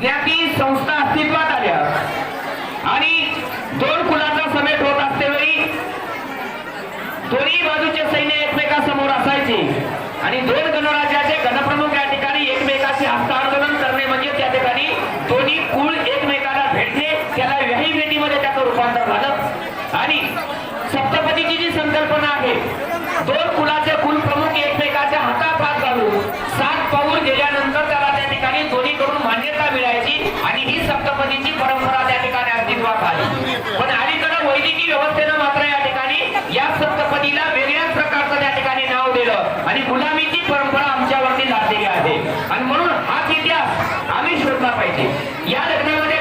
ज्या की संस्था अस्तित्वात आल्या. आणि दोन कुलाचा समेट होत असतेवेळी दोन्ही बाजूचे सैन्य एकमेकांसमोर असायचे. आणि दोन गणराज्याचे गणप्रमुख या ठिकाणी एकमेकाशी हस्तांदोलन करणे म्हणजे त्या ठिकाणी दोन्ही कुल एकमेक मान्यता मिळायची आणि ही सप्तपदीची परंपरा त्या ठिकाणी अस्तित्वात आली पण अलीकडे वैद्यकीय व्यवस्थेनं मात्र या ठिकाणी या सप्तपदीला वेगळ्याच प्रकारचं त्या ठिकाणी नाव दिलं आणि गुलामीची परंपरा आमच्यावरती लादलेली आहे. आणि म्हणून हाच इतिहास आम्ही शोधला पाहिजे. या लग्नामध्ये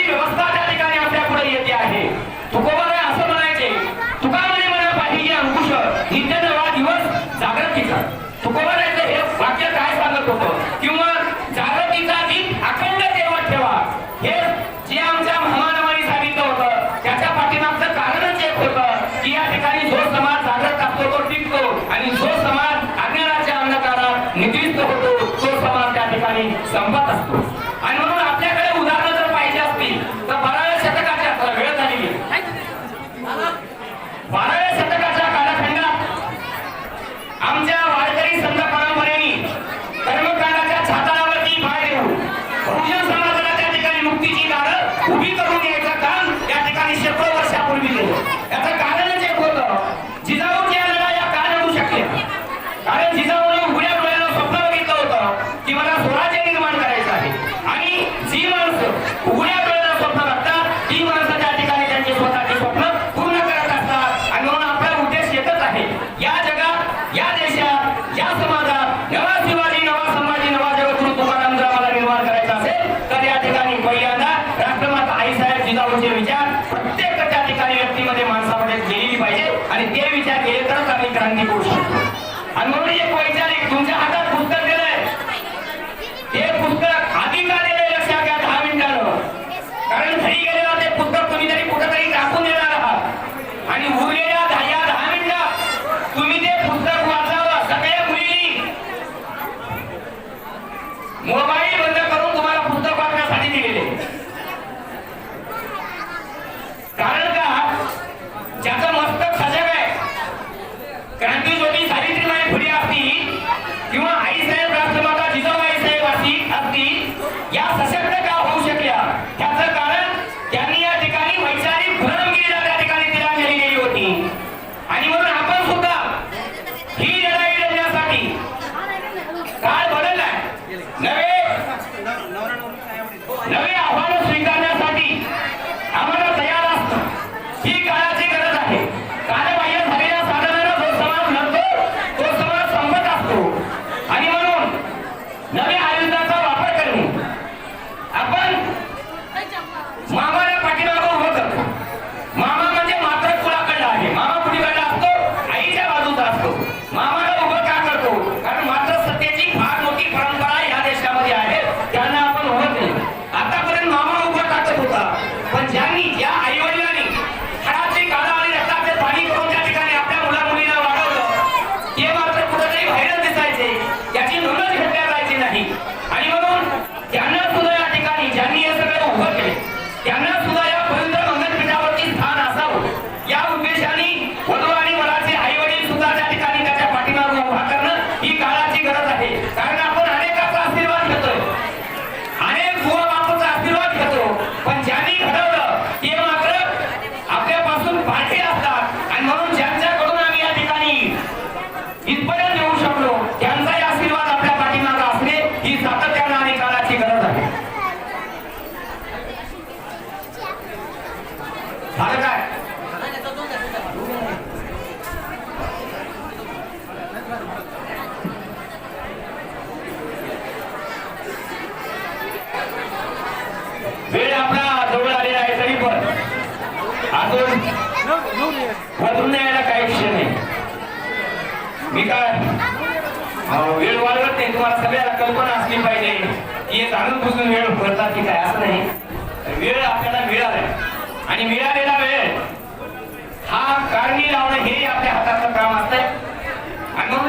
ही व्यवस्था त्या ठिकाणी आपल्या पुढे येते आहे. तुकोबाला असं म्हणायचे तुका तुकामध्ये म्हणा पाहिजे अंकुश नित्यानवा दिवस जागृतीचा तुकोबाला हे वाक्य काय सांगत होतं?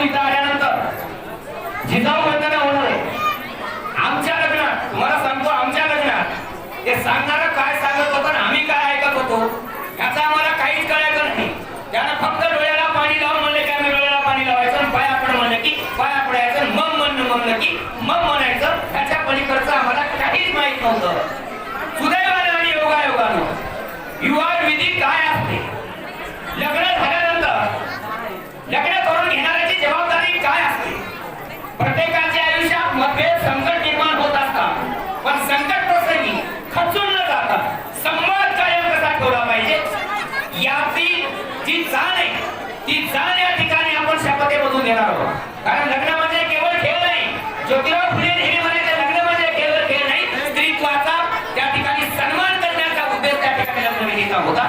आपण इथं आल्यानंतर जिजाऊ वंदना होणार आमच्या लग्नात तुम्हाला सांगतो आमच्या लग्नात ते सांगणार काय सांगत होतो आम्ही काय ऐकत होतो याचा आम्हाला काहीच कळायचं नाही. त्यानं फक्त डोळ्याला पाणी लावून म्हणले की आम्ही डोळ्याला पाणी लावायचं पाया आपण म्हणलं की पाया पडायचं मग म्हणणं म्हणलं की मग म्हणायचं त्याच्या पलीकडचं आम्हाला काहीच माहीत नव्हतं. सुदैवानं आणि योगायोगानं युवा विधी काय असते? लग्न झाल्यानंतर लग्न करून देणार आहोत. कारण लग्न म्हणजे केवळ खेळ नाही ज्योतिराव फुले नेहमी म्हणायचे लग्न म्हणजे केवळ खेळ नाही स्त्रीत्वाचा त्या ठिकाणी सन्मान करण्याचा उद्देश त्या ठिकाणी लग्न होता.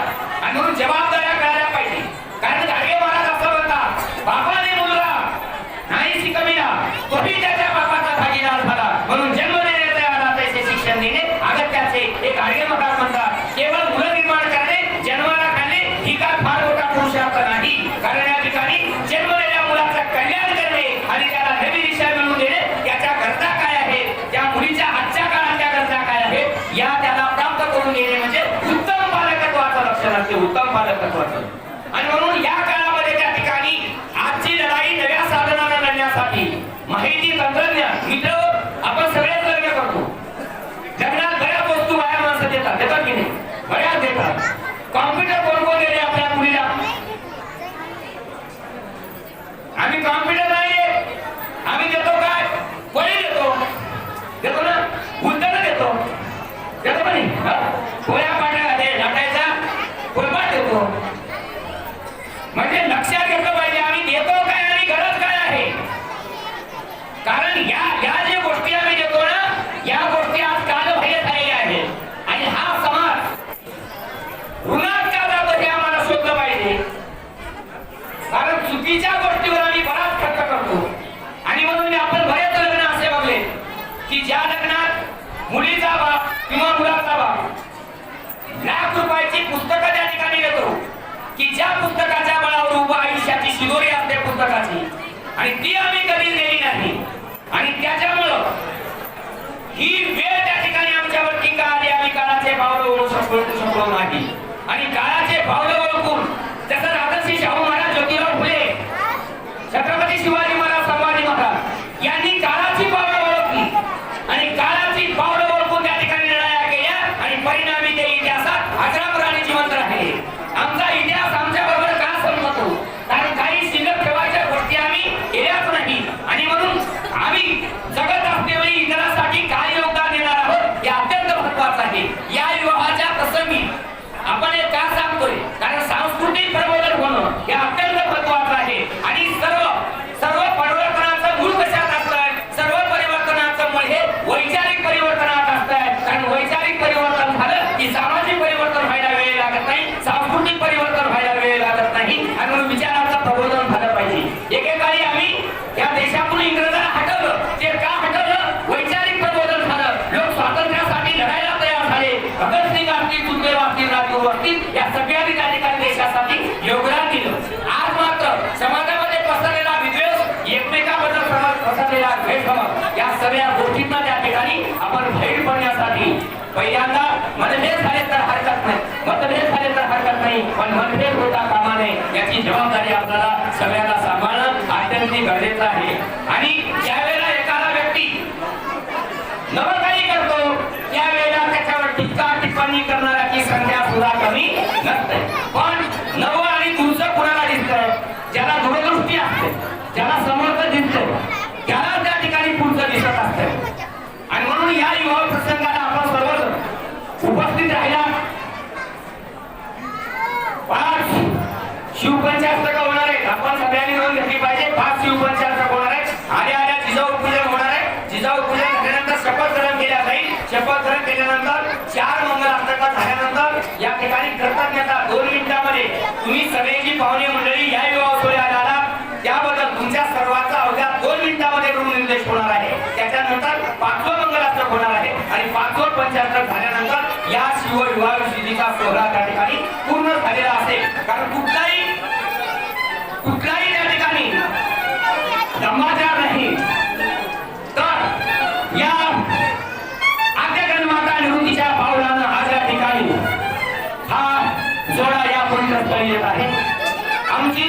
उत्तम पालकत्वाचं आणि म्हणून या काळामध्ये त्या ठिकाणी आजची लढाई नव्या साधनांना लढण्यासाठी माहिती तंत्रज्ञान मित्र आपण सगळेच लग्न करतो लग्नात बऱ्याच वस्तू बाहेर माणसं देतात देतात की नाही बऱ्याच देतात कॉम्प्युटर कोण कोण देते आपल्या मुलीला आम्ही कॉम्प्युटर नाहीये आम्ही देतो काय वळी देतो देतो ना गुंतवणूक देतो देतो का नाही हा? पोया पाट्या दे लाटायचा पोयपाट देतो म्हणजे लक्षात घेतलं पाहिजे आम्ही देतो काय आणि गरज काय आहे कारण या या ज्या गोष्टी आम्ही देतो ना या गोष्टी आज कालबाह्य झालेल्या आहेत आणि हा समाज ऋणात का जातो हे आम्हाला शोधलं पाहिजे तिच्या चुकीच्या गोष्टीवर आम्ही बराच खर्च करतो. आणि म्हणून आपण बरेच लग्न असे बघले की ज्या लग्नात मुलीचा बाप किंवा मुलाचा बाप लाख रुपयाची पुस्तकं त्या ठिकाणी येतो की ज्या पुस्तकाच्या बळावर उभं आयुष्याची शिदोरी असते पुस्तकाची. आणि ती आम्ही कधी नेली नाही. आणि त्याच्यामुळं ही वेळ त्या ठिकाणी आमच्यावरती का आली आम्ही काळाचे पावलं ओळखू शकलो शकलो नाही. आणि काळाचे पावलं ओळखून जसं राजर्षी शाहू महाराज ज्योतिराव फुले ఛత్రపతి శివాజీ बाहेर पहिल्यांदा मतभेद झाले तर हरकत नाही. मतभेद झाले तर हरकत नाही. पण मतभेद होता कामा नये. याची जबाबदारी आपल्याला सगळ्यांना सांभाळणं अत्यंत गरजेचं आहे. आणि ज्यावेळेला एखादा व्यक्ती नवं काही करतो त्यावेळेला त्याच्यावर टिक्का टिप्पणी करणाऱ्याची संख्या सुद्धा कमी नसते. पण नवं आणि तुमचं कुणाला दिसतं? ज्याला दूरदृष्टी असते. ज्याला समर्थ दिसतं त्याला त्या ठिकाणी पुढचं दिसत असतं आणि या युवा प्रसंगाला आपण सर्वजण उपस्थित राहिला. पाच शिवपंचायत होणार आहेत आपण सगळ्यांनी करून घेतली पाहिजे. पाच शिवपंचायत होणार आहेत आल्या आल्या जिजाऊ पूजन होणार आहे. जिजाऊ पूजन झाल्यानंतर शपथ ग्रहण केल्या जाईल. शपथ ग्रहण केल्यानंतर चार मंगल अंतर्गत झाल्यानंतर या ठिकाणी कृतज्ञता दोन मिनिटांमध्ये तुम्ही सगळ्यांची पाहुणे मंडळी या विवाह सोहळ्याला आलात त्याबद्दल तुमच्या सर्वांचा अवघ्या दोन मिनिटांमध्ये निर्देश होणार आहे त्याच्यानंतर पाचवं मंगलाष्टक होणार आहे आणि पंचायत झाल्यानंतर या शिवविवाह विधीचा सोहळा त्या ठिकाणी पूर्ण झालेला असेल. कारण कुठलाही कुठलाही त्या ठिकाणी समाचार नाही. तर या आद्य माता निवृत्तीच्या पावलानं आज या ठिकाणी हा जोडा या परिसरात येत आहे. आमची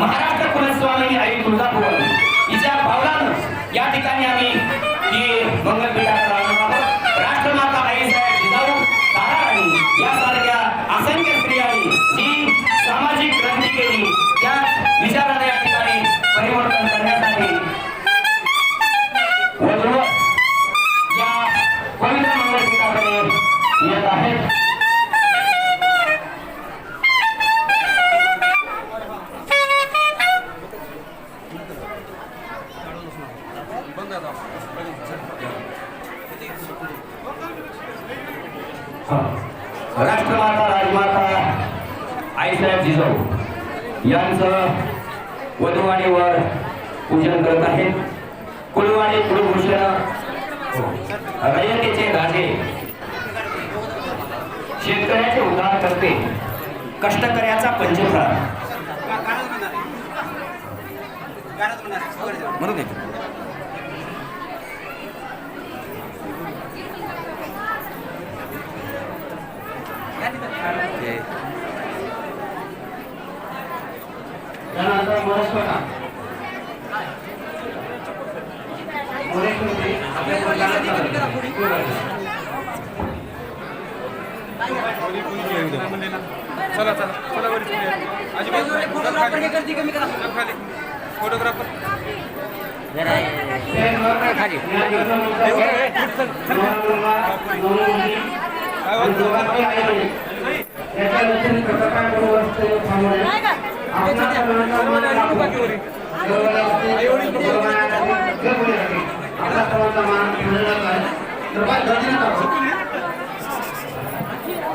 మహారాష్ట్ర కులస్వామిని ఐదు కులుగా పోవాలి शेतकऱ्याचे उद्धार करते. कष्टकऱ्याचा पंचप्राण म्हणून त्यानंतर मोरेश्वरी चला चला. चला पुढे. अजिबात नाही. चल खाली.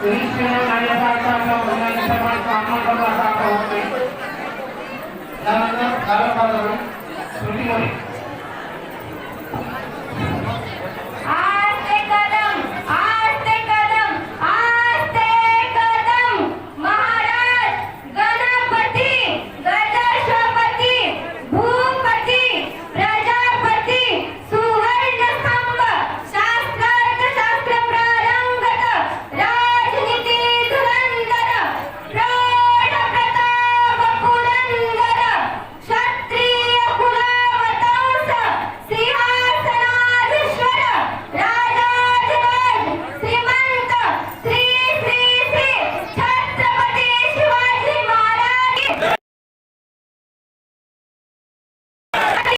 खाली फोटोग्राफर काय वाटतं चालू करा सर त्यानंतर